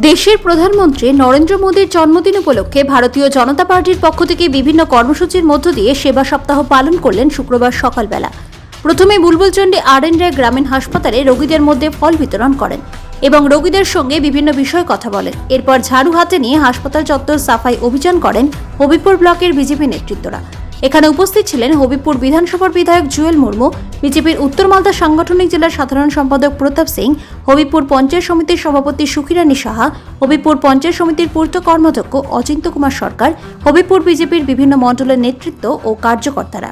দেশের প্রধানমন্ত্রী নরেন্দ্র মোদীর জন্মদিন উপলক্ষে ভারতীয় জনতা পার্টির পক্ষ থেকে বিভিন্ন কর্মসূচির মধ্য দিয়ে সেবা সপ্তাহ পালন করলেন শুক্রবার সকালবেলা। প্রথমে বুলবুলচন্ডী আর এন রায় গ্রামীণ হাসপাতালে রোগীদের মধ্যে ফল বিতরণ করেন এবং রোগীদের সঙ্গে বিভিন্ন বিষয়ে কথা বলেন। এরপর ঝাড়ু হাতে নিয়ে হাসপাতাল চত্বর সাফাই অভিযান করেন হবিপুর ব্লকের বিজেপি নেতৃত্বরা। এখানে উপস্থিত ছিলেন হবিপুর বিধানসভার বিধায়ক জুয়েল মুর্মু, বিজেপির উত্তর মালদা সাংগঠনিক জেলার সাধারণ সম্পাদক প্রতাপ সিং হবিপুর পঞ্চায়েত সমিতির সভাপতি সুখিরানী সাহা হবিপুর পঞ্চায়েত সমিতির পূর্ত কর্মাধ্যক্ষ অচিন্ত কুমার সরকার হবিপুর বিজেপির বিভিন্ন মণ্ডলের নেতৃত্ব ও কার্যকর্তারা।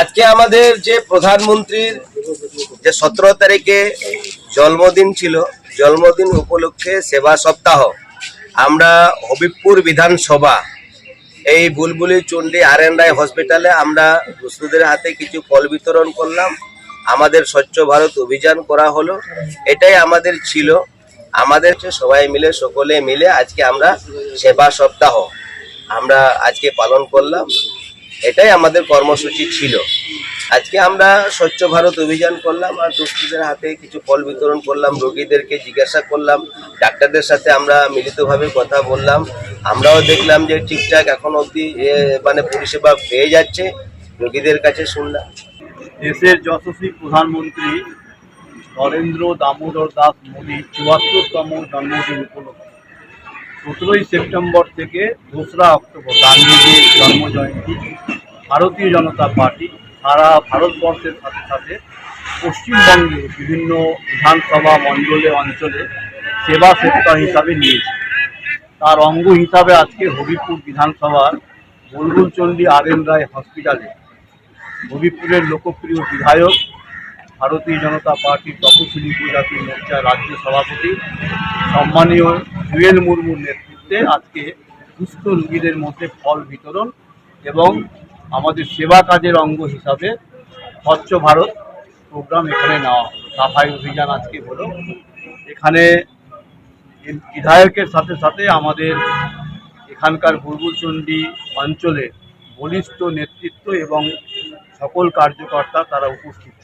আজকে আমাদের যে প্রধানমন্ত্রীর যে সতেরো তারিখে জন্মদিন ছিল, জন্মদিন উপলক্ষে সেবা সপ্তাহ, আমরা হবিবপুর বিধানসভা এই বুলবুলি চণ্ডী আর এন রায় হসপিটালে আমরা দুস্থদের হাতে কিছু ফল বিতরণ করলাম। আমাদের স্বচ্ছ ভারত অভিযান করা হলো, এটাই আমাদের ছিল। আমাদের সবাই মিলে, সকলে মিলে আজকে আমরা সেবা সপ্তাহ আমরা আজকে পালন করলাম। এটাই আমাদের কর্মসূচি ছিল। আজকে আমরা স্বচ্ছ ভারত অভিযান করলাম আর দুস্থদের হাতে কিছু ফল বিতরণ করলাম, রোগীদেরকে জিজ্ঞাসা করলাম, ডাক্তারদের সাথে আমরা মিলিতভাবে কথা বললাম। আমরাও দেখলাম যে ঠিকঠাক এখন অবধি মানে পরিষেবা পেয়ে যাচ্ছে। রোগীদের কাছে শুনলাম। দেশের যশস্বী প্রধানমন্ত্রী নরেন্দ্র দামোদর দাস মোদী চুয়াত্তরতম জন্মদিন উপলক্ষে। সতেরোই সেপ্টেম্বর থেকে দোসরা অক্টোবর গান্ধীজির জন্মজয়ন্তী। ভারতীয় জনতা পার্টি সারা ভারতবর্ষের সাথে সাথে পশ্চিমবঙ্গে বিভিন্ন বিধানসভা মণ্ডলে অঞ্চলে সেবা সপ্তাহ হিসাবে নিয়েছে। তার অঙ্গ হিসাবে আজকে হবিপুর বিধানসভার বুলবুলচণ্ডী আর এন রায় হসপিটালে হবিপুরের লোকপ্রিয় বিধায়ক, ভারতীয় জনতা পার্টির তপশিলি উপজাতি মোর্চার রাজ্য সভাপতি, সম্মানীয় জুয়েল মুর্মুর নেতৃত্বে আজকে সুস্থ রোগীদের মধ্যে ফল বিতরণ এবং আমাদের সেবা কাজের অঙ্গ হিসাবে স্বচ্ছ ভারত প্রোগ্রাম এখানে নেওয়া হলো। সাফাই অভিযান আজকে হলো। এখানে বিধায়কের সাথে সাথে আমাদের এখানকার বুলবুলচণ্ডী অঞ্চলে বলিষ্ঠ নেতৃত্ব এবং সকল কার্যকর্তা তারা উপস্থিত।